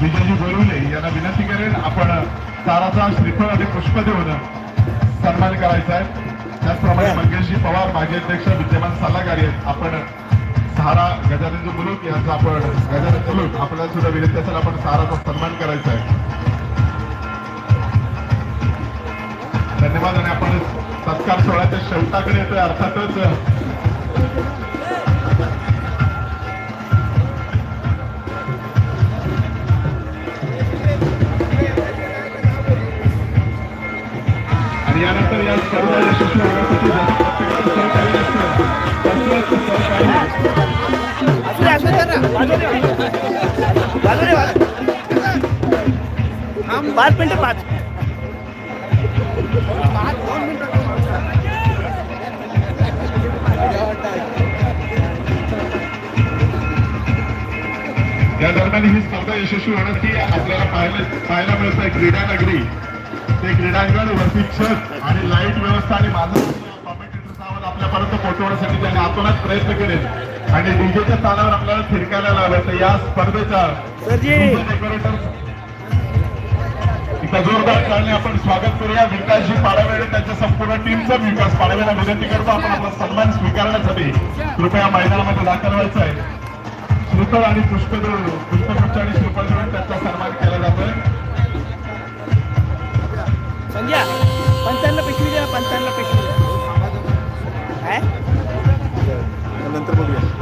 विजयजी बोरवले यांना विनंती करेन आपण ताराचा श्रीफळ आणि पुष्प देऊन सन्मान करायचा आहे. त्याचप्रमाणे मंगेशजी पवार माजी अध्यक्ष विद्यमान सल्लागारी आहेत. आपण सहारा गजानंद मुलूक यांचा आपण गजानंद मुलूक आपल्याला सुद्धा विनंती असेल आपण सहाराचा सन्मान करायचा आहे. धन्यवाद आणि आपण सत्कार सोहळ्याच्या शेवटाकडे येतोय. अर्थातच पाच मिनिटं पाच. या दरम्यान ही स्पर्धा यशस्वी होण्यासाठी आपल्याला पाहायला मिळत आहे क्रीडा नगरी. ते क्रीडांगण वरती छत आणि लाइट व्यवस्था आणि माझं कॉमेंटेटरचा आवाज आपल्यापर्यंत पोहोचवण्यासाठी त्यांनी आतोनात प्रयत्न केले. आणि डीजेच्या तालावर आपल्याला थिरकायला लावलं तर या स्पर्धेचा. डेकोरेटर जोरदार टाळणे आपण स्वागत करूया. विकासजी पाडवे आणि त्यांच्या संपूर्ण टीमचं विकास पाडवेला. विनंती करतो आपण आपला सन्मान स्वीकारण्यासाठी. कृपया मैदानामध्ये दाखल व्हायचं आहे. श्रीफळ आणि पुष्पदेव पुष्पगुच्छ आणि देऊन त्यांचा सन्मान केला जातोय. संध्या पंचांना पिशवी द्या पंचांना पिशवी काय नंतर बघूया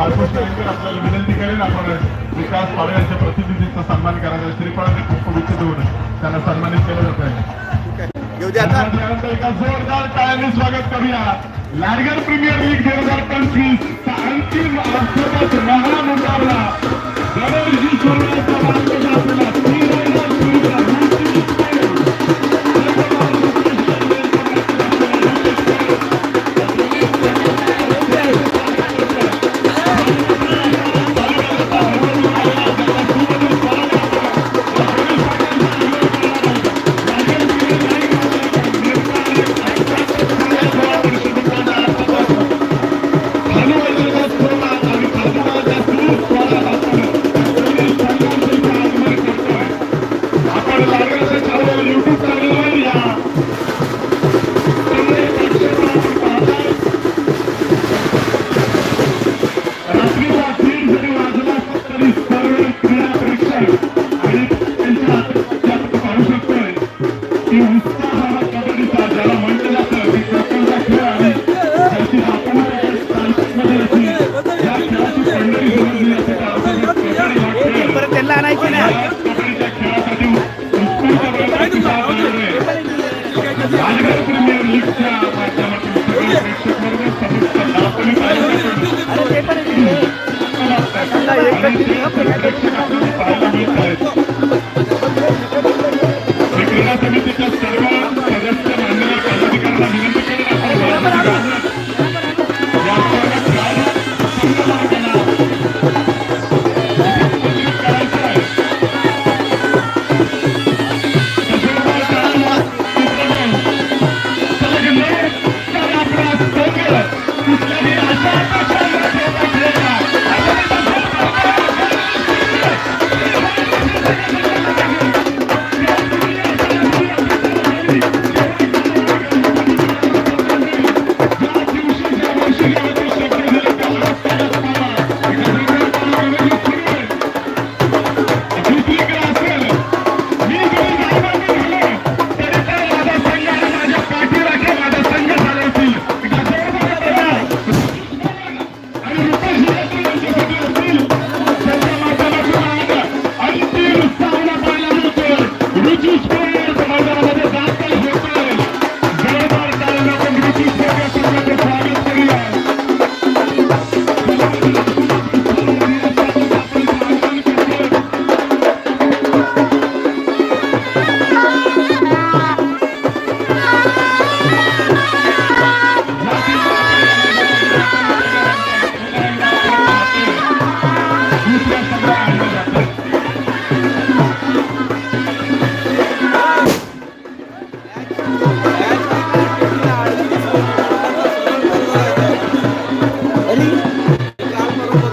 बाळकृष्ण आपल्याला विनंती करेन आपण विकास पाडवे यांच्या प्रतिनिधीचा सन्मान करायचा आणि पुष्पगुच्छ देऊन त्यांना सन्मानित केलं जात आहे. एका जोरदार टाळ्याने स्वागत करूया. लार्गर प्रीमियर लीग दोन हजार पंचवीस चा अंतिम मुकाबला राजगड प्रीमियर लीगच्या माध्यमातून सगळे प्रेक्षक वर्ग समुच्च लाभकरी पाहिजे अरे ते